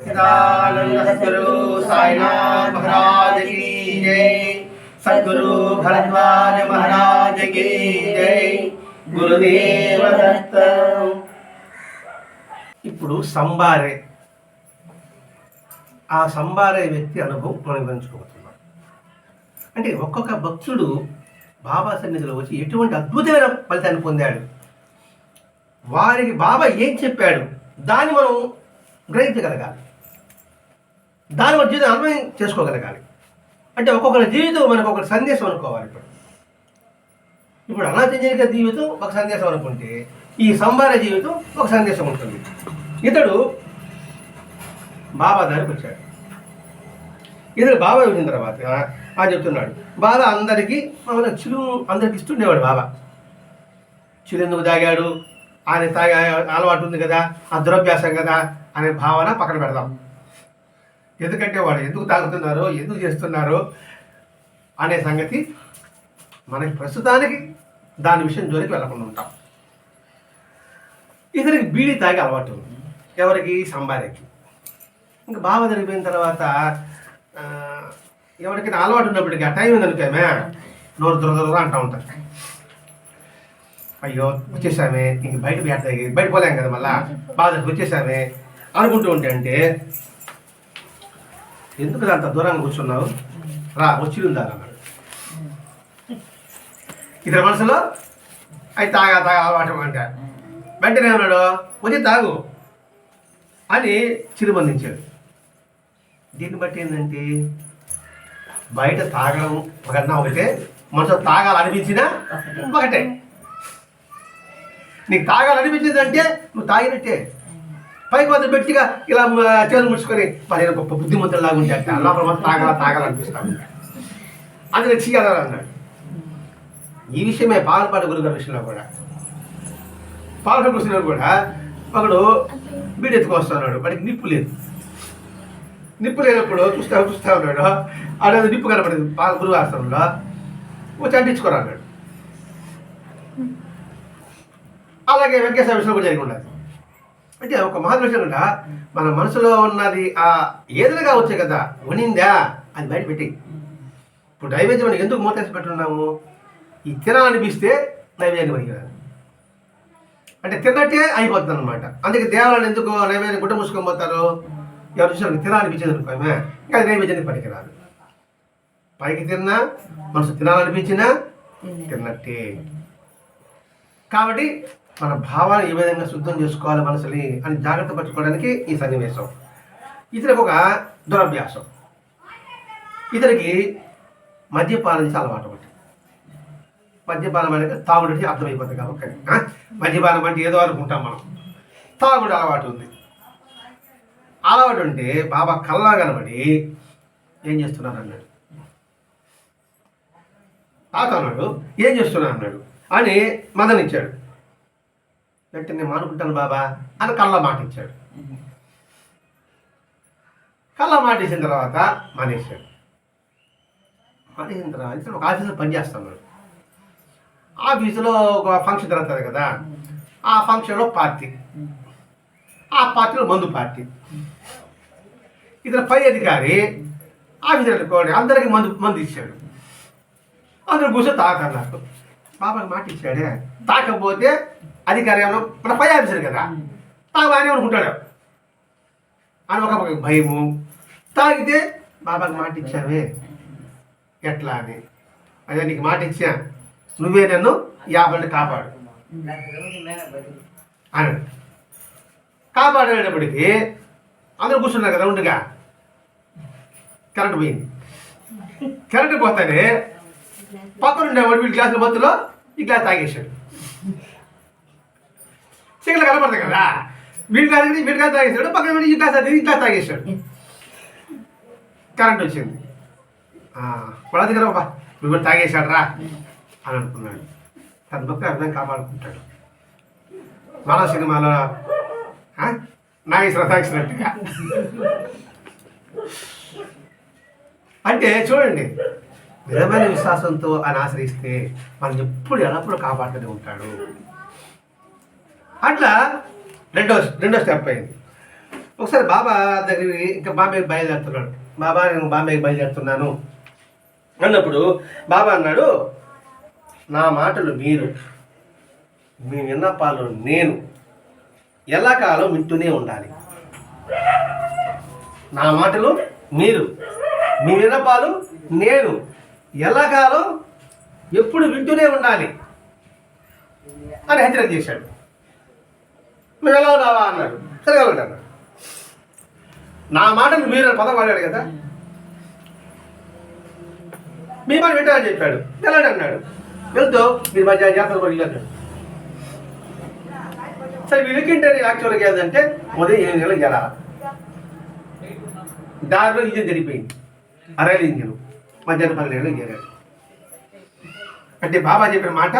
सदानंद सद्गुरु साईनाथ महाराज की जय सद्गुरु भरद्वाज महाराज की जय గురుదేవ దత్త ఇప్పుడు సంబారే ఆ సంబారే వ్యక్తి అనుభవం మనం పంచుకోబోతున్నాం అంటే ఒక్కొక్క భక్తుడు బాబా సన్నిధిలో వచ్చి ఎటువంటి అద్భుతమైన ఫలితాన్ని పొందాడు వారికి బాబా ఏం చెప్పాడు దాన్ని మనం గ్రహించగలగాలి దాని మన జీవితం అన్వయం చేసుకోగలగాలి. అంటే ఒక్కొక్కరి జీవితం మనకు ఒక సందేశం అనుకోవాలి ఇప్పుడు. ఇప్పుడు అనాథజనిక జీవితం ఒక సందేశం అనుకుంటే ఈ సంబార జీవితం ఒక సందేశం ఉంటుంది. ఇతడు బాబా దగ్గరికి వచ్చాడు. ఇతడు బాబా వచ్చిన తర్వాత ఆ చెప్తున్నాడు బాబా అందరికీ మామూలుగా చిరు అందరికి ఇస్తుండేవాడు బాబా. చిరు ఎందుకు తాగాడు? ఆయన తాగా అలవాటు ఉంది కదా ఆ దురభ్యాసం కదా అనే భావన పక్కన పెడదాం. ఎందుకంటే వాడు ఎందుకు తాగుతున్నారో ఎందుకు చేస్తున్నారో అనే సంగతి మనకి ప్రస్తుతానికి దాని విషయం జోలికి వెళ్ళకుండా ఉంటాం. ఇతనికి బీడీ తాగే అలవాటు ఉంది. ఎవరికి? సంబారికి ఇంకా బాగా జరిగిపోయిన తర్వాత ఎవరికైనా అలవాటు ఉన్నప్పటికీ ఆ టైం ఉందనుకోమే నోరు దురదర అంటూ ఉంటారు. అయ్యో వచ్చేసామే. ఇంక బయట బయట బయట పోలేం కదా మళ్ళా? బాధ వచ్చేసామే అనుకుంటూ ఉంటే అంటే ఎందుకు అంత దూరంగా కూర్చున్నావు? రా వచ్చి ఉందా అన్నాడు. ఇతర మనసులో అవి తాగా తాగా అలవాటు అంట వెంటనే ఉన్నాడు వచ్చి తాగు. అని చిరుబంధించాడు దీన్ని బట్టి ఏంటంటే బయట తాగడం ఒకన్నా ఒకటే మనసు తాగాలనిపించినా ఒకటే. నీకు తాగాలనిపించిందంటే నువ్వు తాగినట్టే. పైకి మాత్రం గట్టిగా ఇలా చేతులు ముడుచుకొని మరి గొప్ప బుద్ధిమంతులు ఉంటే అంటే లోపల మాత్రం తాగాలనిపిస్తా ఉంటాడు అందుకే చీయాలని అన్నాడు. ఈ విషయమే పాలపాటి గురుగారి విషయంలో కూడా. పాలపాటి విషయంలో కూడా ఒకడు బీడి ఎత్తుకొస్తున్నాడు వాడికి నిప్పు లేదు. నిప్పు లేనప్పుడు చూస్తా చూస్తా ఉన్నాడు. అదే నిప్పు కనపడింది పాల గురువు ఆశ్రమంలో. వచ్చి అంటించుకోరా అన్నాడు. అలాగే వెంకటేశ్వర విషయంలో కూడా జరిగి ఉండదు. అంటే ఒక కూడా మన మనసులో ఉన్నది ఆ ఏదైనా కావచ్చు కదా ఉనిందా? అది బయట పెట్టి ఇప్పుడు నైవేద్యం మనం ఎందుకు మూతేసి పెట్టున్నాము? ఈ తినాలనిపిస్తే నైవేద్యం పనికిరాదు అంటే తిన్నట్టే అయిపోతుంది అనమాట అందుకే దేవాలయం ఎందుకు నైవేద్యం గుడ్డ మూసుకొని పోతారు? ఎవరు చూసారు తినాలనిపించేది అనుకోమే ఇంకా అది నైవేద్యానికి పనికిరాదు. పైకి తిన్నా మనసు తినాలనిపించినా తిన్నట్టే. కాబట్టి మన భావాన్ని ఏ విధంగా శుద్ధం చేసుకోవాలి మనసుని అని జాగ్రత్త పరచుకోవడానికి ఈ సన్నివేశం. ఇతనికి ఒక దురభ్యాసం. ఇతనికి మద్యపానం చేసే అలవాటు ఒకటి. మద్యపానం అనేది తాగుడికి అర్థమైపోతుంది కాబట్టి మద్యపానం అంటే ఏదో అనుకుంటాం మనం. తాగుడు అలవాటు ఉంది. అలవాటు ఉంటే బాబా కల్లా కనబడి ఏం చేస్తున్నారు అన్నాడు. తాత అన్నాడు ఏం చేస్తున్నా అన్నాడు అని మదనిచ్చాడు. వెంటనే నేను మానుకుంటాను బాబా అని కళ్ళ మాట ఇచ్చాడు. కళ్ళ మాట ఇచ్చిన తర్వాత మానేశాడు. మానేసిన తర్వాత ఇతను ఒక ఆఫీసులో పనిచేస్తున్నాడు ఆఫీసులో ఒక ఫంక్షన్ జరుగుతుంది కదా ఆ ఫంక్షన్లో పార్టీ. ఆ పార్టీలో మందు పార్టీ. ఇతను పై అధికారి ఆఫీసర్ అనుకోండి అందరికి మందు మందు ఇచ్చాడు. అందరు కూర్చొని తాకన్నారు బాబాకి మాట ఇచ్చాడే. తాకపోతే అధికారి ఏమన్నా మన పై ఆఫీసర్ కదా. తాగని అనుకుంటాడు. అని ఒక భయము. తాగితే బాబాకి మాట ఇచ్చావే. ఎట్లా అని. అదే నీకు మాట ఇచ్చా. నువ్వే నన్ను యాభై కాపాడు. అని కాపాడేటప్పటికి అందరూ కూర్చున్నారు కదా ఉండగా. కరెంట్ పోయింది. కరెంట్ పోతానే పక్కన ఉండేవాడు వీడి గ్లాసుల మధ్యలో ఈ గ్లాస్ తాగేశాడు. సిగలు కనపడదు కదా. వీడి కాదు అయితే వీడి తాగేశాడు పక్కన వీడి ఈ గ్లాస్ అయితే ఈ గ్లాస్ తాగేశాడు. కరెంట్ వచ్చింది. వాళ్ళ దగ్గర ఒక నువ్వు కూడా తాగేశాడు రా అని అనుకున్నాడు. తన పక్క అర్థం కాపాడుకుంటాడు. మన సినిమాలో నాగేశ్వర తాగేసినట్టుగా. అంటే చూడండి దృఢమైన విశ్వాసంతో ఆయన ఆశ్రయిస్తే మనం ఎప్పుడు ఎల్లప్పుడూ కాపాడుతూనే ఉంటాడు. అట్లా రెండో రెండో స్టెప్ అయింది. ఒకసారి బాబా దగ్గరికి ఇంకా బాంబేకి బయలుదేరుతున్నాడు. బాబా నేను బాంబేకి బయలుదేరుతున్నాను. అన్నప్పుడు బాబా అన్నాడు నా మాటలు మీరు మీ విన్నపాలు నేను ఎలా కాలం వింటూనే ఉండాలి. నా మాటలు మీరు మీ విన్నపాలు నేను కాలం ఎప్పుడు వింటూనే ఉండాలి. అని హెచ్చరిక చేశాడు. మీరు ఎలా రావా అన్నాడు. సరే వెళ్ళండి అన్నాడు. నా మాట మీరు పదం వాడాడు కదా? మీ మాట వింటానని చెప్పాడు. వెళ్ళండి అన్నాడు. వెళ్తూ మీరు మధ్య జాతర కూడా వెళ్ళాడు సరే వీళ్ళకింటే యాక్చువల్గా ఏంటంటే ఉదయం ఏడు గంటలకు వెళ్ళాలి దారిలో ఇంజిన్ జరిగిపోయింది అరైలు ఇంజిన్. మధ్యాహ్నం పన్నెండు గంటలకు చేరాడు. అంటే బాబా చెప్పిన మాట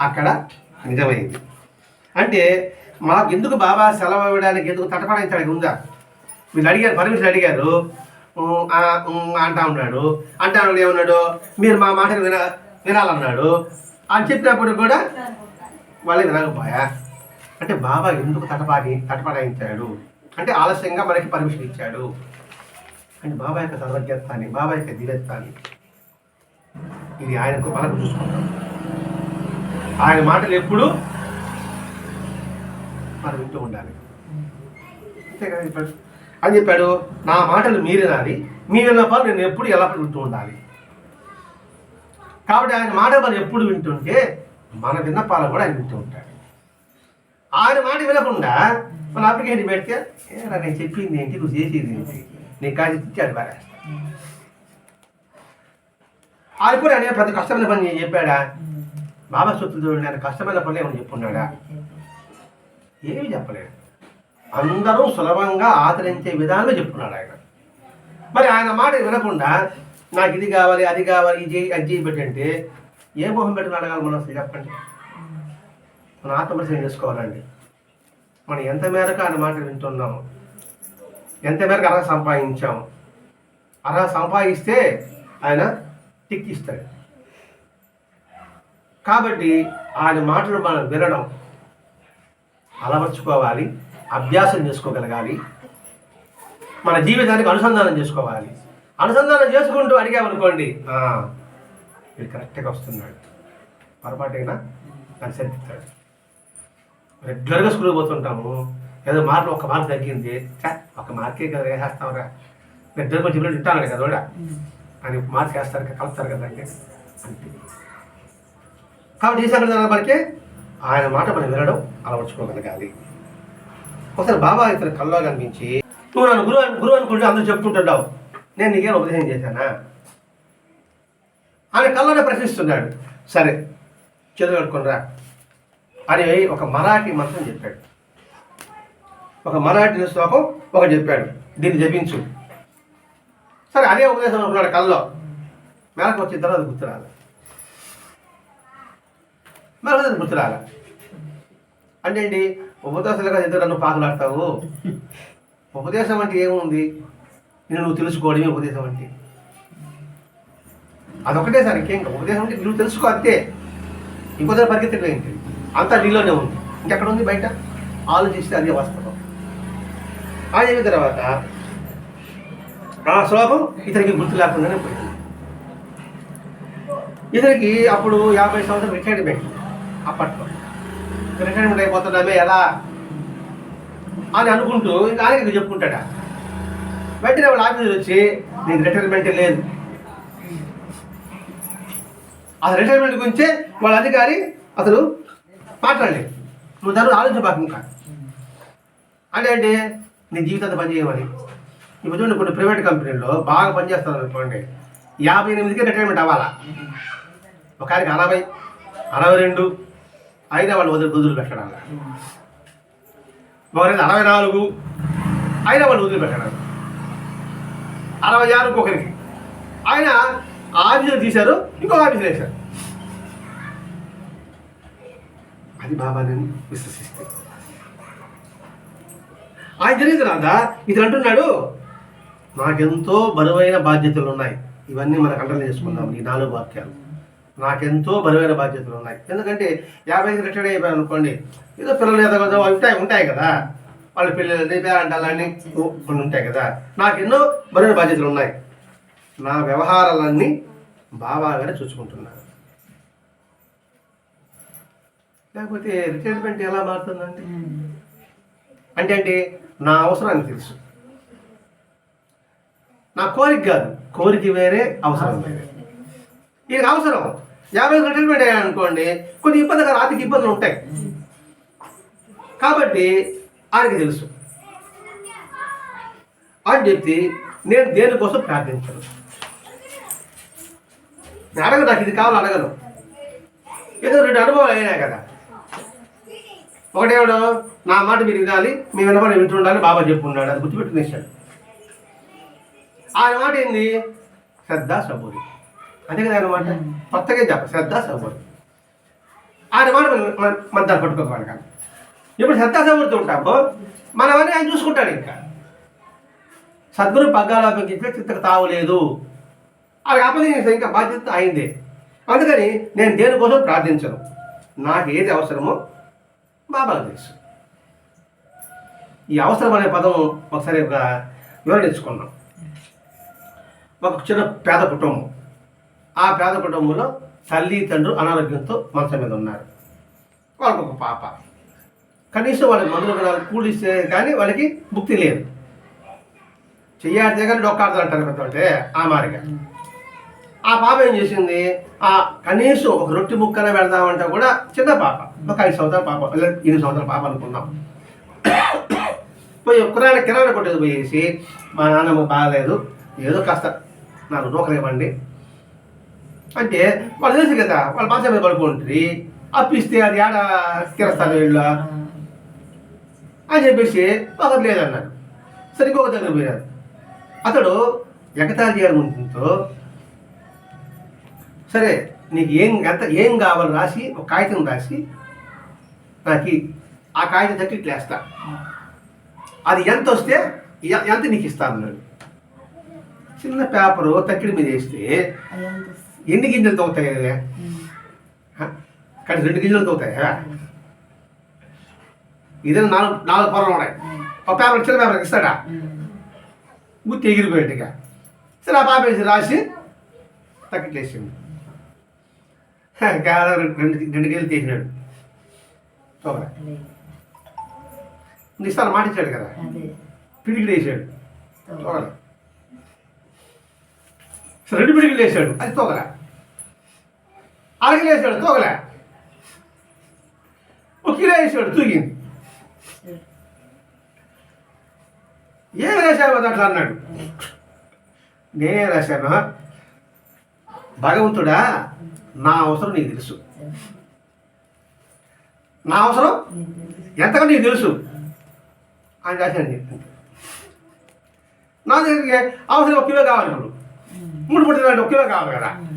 అక్కడ నిజమైంది. అంటే మాకు ఎందుకు బాబా సెలవు ఇవ్వడానికి ఎందుకు తటపడించడానికి ఉందా? మీరు అడిగారు పర్మిషన్ అడిగారు. అంటా ఉన్నాడు. అంటా ఉన్నాడు ఏమన్నాడు? మీరు మా మాట విన వినాలన్నాడు. అని చెప్పినప్పుడు కూడా వాళ్ళకి వినకపోయా? అంటే బాబా ఎందుకు తటపాటి తటపడాయించాడు అంటే ఆలస్యంగా మనకి పర్మిషన్ ఇచ్చాడు. అంటే బాబా యొక్క సర్వజ్ఞత్వాన్ని బాబా యొక్క దివ్యత్వాన్ని ఇది ఆయనకు మనకు చూసుకుంటాం ఆయన మాటలు ఎప్పుడు మనం వింటూ ఉండాలి అంతే కదా చెప్పాడు అని చెప్పాడు నా మాటలు మీరు వినాలి మీ విన్నపాలు నేను ఎప్పుడు ఎలా వింటూ ఉండాలి? కాబట్టి ఆయన మాట మనం ఎప్పుడు వింటుంటే మన విన్నపాలు కూడా ఆయన వింటూ ఉంటాడు. ఆయన మాట వినకుండా మన అప్లికేషన్ పెడితే ఏరా నేను చెప్పింది ఏంటి? నువ్వు చేసేది ఏంటి? నీ కాదు ఇచ్చాడు బాగా ఆయన కూడా ఆయన ప్రతి కష్టమైన పని నేను చెప్పాడా బాబా సొత్తులు చూడండి ఆయన కష్టమైన పని ఏమని చెప్పున్నాడా? ఏమీ చెప్పలేడు అందరూ సులభంగా ఆచరించే విధానంలో చెప్తున్నాడు ఆయన. మరి ఆయన మాట వినకుండా నాకు ఇది కావాలి అది కావాలి ఇది అది పెట్టంటే ఏ మొహం పెట్టుకుని అడగాలి మనం అసలు చెప్పండి? మన ఆత్మపరిశీలన చేసుకోవాలండి. మనం ఎంత మేరకు ఆయన మాట వింటున్నాము ఎంత మేరకు అర్హత సంపాదించాము అర్హత సంపాదిస్తే ఆయన టిక్ ఇస్తాడు కాబట్టి ఆయన మాటలు మనం వినడం అలవర్చుకోవాలి అభ్యాసం చేసుకోగలగాలి మన జీవితానికి అనుసంధానం చేసుకోవాలి. అనుసంధానం చేసుకుంటూ అడిగామనుకోండి వీడు కరెక్ట్గా వస్తున్నాడు. పొరపాటైనా దాన్ని సరిదిద్దాడు రెగ్యులర్గా స్కూల్కి పోతుంటాము. ఏదో మార్కులు ఒక మార్క్ తగ్గింది ఒక మార్కే కదా వేసేస్తామరా రెగ్యులర్ కొంచెం పిల్లలు ఉంటాను కదా కూడా. అని మార్క్ వేస్తారు కదా, కలుపుతారు కదా అంటే. అంతే. కాబట్టి ఈ సంగతి మనకి ఆయన మాట మనం వినడం అలవర్చుకోగలగాలి. ఒకసారి బాబా ఇతను కల్లో కనిపించి నువ్వు నన్ను గురువు గురువు అనుకుంటే అందరూ చెప్పుకుంటున్నావు నేను నీకేం ఉపదేశం చేశానా? ఆయన కల్లోనే ప్రశ్నిస్తున్నాడు. సరే చేతులు కట్టుకుని రా. అని ఒక మరాఠీ మంత్రం చెప్పాడు. ఒక మరాఠీ శ్లోకం ఒకటి చెప్పాడు. దీన్ని జపించు. సరే అదే ఉపదేశం అనుకున్నాడు కల్లో మేరకు వచ్చిన తర్వాత గుర్తురాలి మేరకు అది అంటే ఏంటి ఉపదేశాలు కదా ఎందుకు నన్ను పాకులాడతావు ఉపదేశం అంటే ఏముంది? నేను నువ్వు తెలుసుకోవడమే ఉపదేశం అంటే. అదొకటే సార్ ఇంకేం ఉపదేశం అంటే నువ్వు తెలుసుకో అంతే. ఇంకోసారి పరిగెత్తడం ఏంటి? అంతా నీలోనే ఉంది. ఇంకెక్కడ ఉంది బయట? ఆలోచిస్తే అదే వాస్తవం. ఆ చెప్పిన తర్వాత ఆ శ్లోకం ఇతనికి గుర్తు లేకుండానే పోయింది. ఇతనికి అప్పుడు యాభై సంవత్సరం రిటైర్మెంట్ అప్పట్లో. రిటైర్మెంట్ అయిపోతున్నామే ఎలా? అని అనుకుంటూ ఇంకా ఆయనకి చెప్పుకుంటాడా? వెంటనే వాళ్ళ ఆఫీసులు వచ్చి నేను రిటైర్మెంట్ లేదు. ఆ రిటైర్మెంట్ గురించి వాళ్ళ అధికారి అసలు మాట్లాడలేదు నువ్వు దాని ఆలోచించబాకు ఇంకా అంటే అంటే నీ జీవితంతో పనిచేయమని ఇప్పుడు చూడండి కొన్ని ప్రైవేట్ కంపెనీల్లో బాగా పనిచేస్తారు అనుకోండి యాభై ఎనిమిదికి రిటైర్మెంట్ అవ్వాలా? ఒక ఆయనకి అరవై అరవై రెండు అయినా వాళ్ళు వదిలి వదిలి పెట్టడం ఒకరికి అరవై నాలుగు అయినా వాళ్ళు వదిలి అరవై ఆరు ఒకరికి. ఆయన ఆఫీసులు తీశారు ఇంకో ఆఫీసులు వేశారు. అది బాబా నేను విశ్వసిస్తే. ఆయన జరిగింది రాదా ఇతను అంటున్నాడు నాకెంతో బరువైన బాధ్యతలు ఉన్నాయి. ఇవన్నీ మనకు అండర్లైన్ చేసుకుందాం ఈ నాలుగు వాక్యాలు. నాకెంతో బలమైన బాధ్యతలు ఉన్నాయి. ఎందుకంటే యాభై ఐదు రిటైర్డ్ అయిపోయాను అనుకోండి ఏదో పిల్లలు ఏదో ఉంటాయి ఉంటాయి కదా. వాళ్ళ పిల్లలని పేరంటాలని కొన్ని ఉంటాయి కదా. నాకు ఎన్నో బలమైన బాధ్యతలు ఉన్నాయి. నా వ్యవహారాలన్నీ బాబాగానే చూసుకుంటున్నాను లేకపోతే రిటైర్మెంట్ ఎలా మారుతుందండి? అంటే అంటే నా అవసరానికి తెలుసు. నా కోరిక కాదు. కోరిక వేరే అవసరం వేరే. ఇది అవసరం. యాభై రిటైర్మెంట్ అయ్యానుకోండి కొన్ని ఇబ్బందికర ఆర్థిక ఇబ్బందులు ఉంటాయి. కాబట్టి ఆయనకి తెలుసు. అని చెప్పి నేను దేనికోసం ప్రార్థించను? నేను నాకు ఇది కావాలి అడగను. ఏదో రెండు అనుభవాలు అయినాయి కదా. ఒకటేవాడు నా మాట మీరు వినాలి మీ వినపడి వింటుండాలి బాబా చెప్పున్నాడు అది గుర్తుపెట్టుకునేసాడు ఆయన మాట ఏంది? శ్రద్ధ సబూరి. అంతే కదా ఆయన మాట కొత్తగా చెప్ప శ్రద్ధ సబూరి ఆయన మాట మనం దాన్ని పట్టుకోవాలి కానీ ఇప్పుడు శ్రద్ధ సబూరితో ఉంటాము మనమని ఆయన చూసుకుంటాడు ఇంకా. సద్గురు పగ్గాలు అప్పగించే చిత్తకు తావులేదు అది అప్పగించే ఇంకా బాధ్యత అయిందే. అందుకని నేను దేనికోసం ప్రార్థించను? నాకు ఏది అవసరమో బాబాకు తెలుసు. ఈ అవసరం అనే పదం ఒకసారి ఒక వివరణ ఇచ్చుకున్నాం ఒక చిన్న పేద కుటుంబం. ఆ పేద కుటుంబంలో తల్లి తండ్రి అనారోగ్యంతో మంచం మీద ఉన్నారు. వాళ్ళకు ఒక పాప. కనీసం వాళ్ళకి మందులు కొనాలి కూలిస్తే కానీ వాళ్ళకి ముక్తి లేదు. చెయ్యాడితే కానీ డొక్కాడుతా అంటారు పెద్ద ఆ మారిగా ఆ పాప ఏం చేసింది? ఆ కనీసం ఒక రొట్టె ముక్కన పెడదామంటే కూడా చిన్న పాప. ఒక ఐదు సంవత్సరాల పాప లేదా ఎనిమిది సంవత్సరాల పాప అనుకుందాం. పోయి కిరాణా కిరాణా కొట్టేది పోయేసి మా నాన్నమ్మ బాగాలేదు. ఏదో కాస్త నాకు నూకలు ఇవ్వండి అంటే వాళ్ళు తెలుసు కదా వాళ్ళ భాష మీద పడుకుంటారు. అప్పిస్తే అది ఆడ స్థిరస్తాను వీళ్ళు అని చెప్పేసి ఒకరు లేదన్నాడు. సరే ఇంకొక దగ్గర పోయారు అతడు ఎగతాళి చేయాలనుకుంటుందో సరే నీకు ఏం ఎంత ఏం కావాలో రాసి ఒక కాగితం రాసి నాకు ఆ కాగితం తట్టి ఇట్లా వేస్తా. అది ఎంత వస్తే ఎంత నీకు ఇస్తాను అన్నాడు. చిన్న పేపరు తక్కిడి మీద వేస్తే? ఎన్ని గింజలు తవ్వుతాయి? అదే కానీ రెండు గింజలు తవ్వుతాయా? ఇదే నాలుగు నాలుగు పొరలు ఉన్నాయి. ఒక పేపర్ చిన్న పేపర్ ఇస్తాడా? గుర్తు ఎగిరిపోయేట్టుగా సరే ఆ పాప రాసి తక్కిట్లేసింది కేవలం రెండు రెండు గేలు తీసినాడు. చూడరా నీకు ఇస్తాను మాట ఇచ్చాడు కదా. పిడికిలు వేసాడు. సరే రెండు పిడికిలు వేసాడు. అది తోగల అరకిలు తూగలే. తోగలే ఒక కిలో వేసాడు తూగింది ఏమి రాశావు అట్లా అన్నాడు. నేనే రాశాను? భగవంతుడా నా అవసరం నీకు తెలుసు. నా అవసరం? ఎంతగా నీకు తెలుసు. అని రాశాను చెప్పింది నా దగ్గరికి అవసరం ఒక కిలో కావాలి ఇప్పుడు. మూడు మూడు ఒక కిలో కావాలి కదా.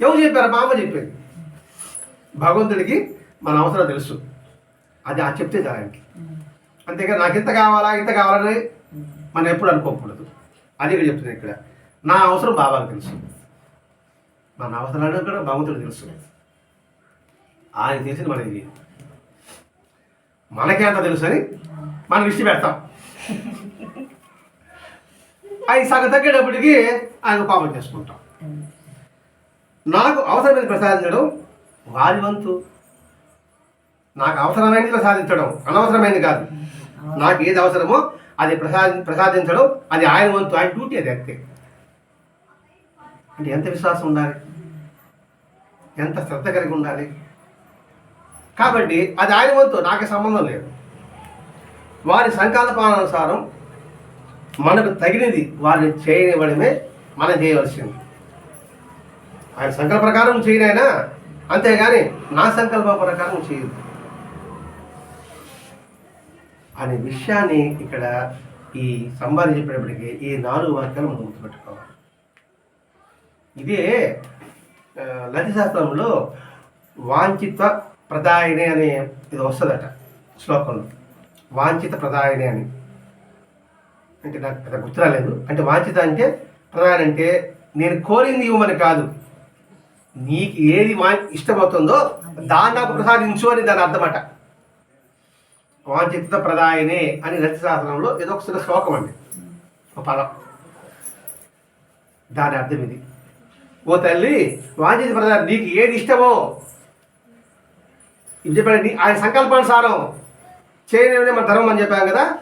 ఎవరు చెప్పారు? మా అమ్మ చెప్పింది భగవంతుడికి మన అవసరం తెలుసు. అది ఆ చెప్తే చాలానికి అంతేగా నాకు ఇంత కావాలా ఇంత కావాలని మనం ఎప్పుడు అనుకోకూడదు. అది ఇక్కడ చెప్తుంది ఇక్కడ. నా అవసరం బాబాకు తెలుసు. మన అవసరాలు కూడా భగవంతుడు తెలుసు. ఆయన తెలిసింది మనకి తెలియదు. మనకే అంత తెలుసు అని మనం ఇష్టి పెడతాం. అది సగం తగ్గేటప్పటికి ఆయన కోపం చేసుకుంటాం. నాకు అవసరమైన ప్రసాదించడం వారి వంతు. నాకు అవసరమైనది ప్రసాదించడం అనవసరమైనది కాదు. నాకు ఏది అవసరమో అది ప్రసాది ప్రసాదించడం అది ఆయన వంతు ఆయన డ్యూటీ అది అంతే. అంటే ఎంత విశ్వాసం ఉండాలి? ఎంత శ్రద్ధ కలిగి ఉండాలి? కాబట్టి అది ఆయన వంతు నాకే సంబంధం లేదు. వారి సంకల్పానుసారం మనకు తగినది వారిని చేయనివ్వడమే మనం చేయవలసింది ఆయన సంకల్ప ప్రకారం చేయనైనా అంతేగాని నా సంకల్ప ప్రకారం చేయదు అనే విషయాన్ని ఇక్కడ ఈ సంవాదం చెప్పేటప్పటికి ఈ నాలుగు వాక్యాలు మనం గుర్తుపెట్టుకోవాలి. ఇదే లతిశాస్త్రంలో వాంఛిత్వ ప్రదాయనే అనే ఇది వస్తుందట శ్లోకంలో. వాంఛిత ప్రదాయని అని. అంటే నాకు పెద్ద గుర్తు రాలేదు. అంటే వాంఛిత అంటే ప్రధాన అంటే నేను కోరింది ఇవ్వమని కాదు. నీకు ఏది వా ఇష్టమవుతుందో దాన్ని నాకు ప్రసాదించు అని దాని అర్థమట. వాంఛిత ప్రదాయనే అని రతి శాస్త్రంలో ఏదో ఒక శ్లోకం అండి. ఒక పదం. దాని అర్థం ఇది. ఓ తల్లి వాంఛిత ప్రదాయ నీకు ఏది ఇష్టమో? ఇది చెప్పాడు ఆయన సంకల్పానుసారం చేయనివనే మన ధర్మం అని చెప్పాం కదా?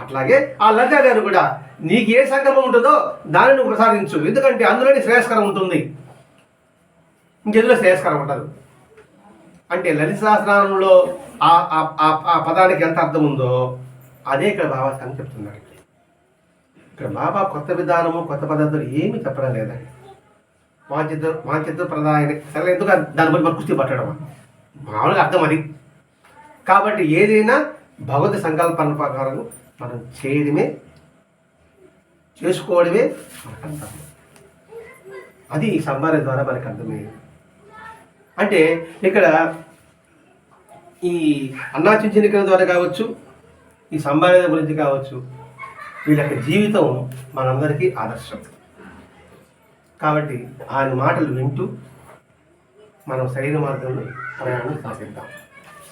అట్లాగే ఆ లలిత గారు కూడా నీకు ఏ సంకల్పం ఉంటుందో దాన్ని నువ్వు ప్రసాదించు. ఎందుకంటే అందులోనే శ్రేయస్కరం ఉంటుంది. ఇంకెందులో శ్రేయస్కరం ఉండదు అంటే లలిత శాస్త్రంలో ఆ ఆ- ఆ- పదానికి ఎంత అర్థం ఉందో అదే ఇక్కడ బాబా అని చెప్తున్నాడు ఇక్కడ బాబా కొత్త విధానము కొత్త పద్ధతులు ఏమీ చెప్పడం లేదండి. వాంఛిత వాంఛిత ప్రధాన సరే ఎందుకు దాని బట్టి కుస్తీ పట్టడం మామూలుగా అర్థం అది. కాబట్టి ఏదైనా భగవత్ సంకల్పన ప్రకారం మనం చేయడమే చేసుకోవడమే మనకు అర్థం అది ఈ సంభారం ద్వారా మనకు అర్థమయ్యేది. అంటే ఇక్కడ ఈ అన్నా చించనికల ద్వారా కావచ్చు ఈ సంభావ్యత గురించి కావచ్చు వీళ్ళ జీవితం మనందరికీ ఆదర్శం. కాబట్టి ఆయన మాటలు వింటూ మనం శరీర మార్గంలో ప్రయాణం సాగిద్దాం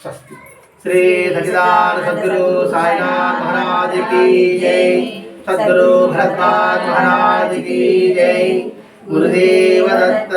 స్వస్తి. శ్రీ సచిదాన సద్గురు సాయినాథ్ మహారాజ్ కీ జై. సద్గురు భరద్వాజ్ మహారాజ్ కీ జై. గురుదేవ దత్త.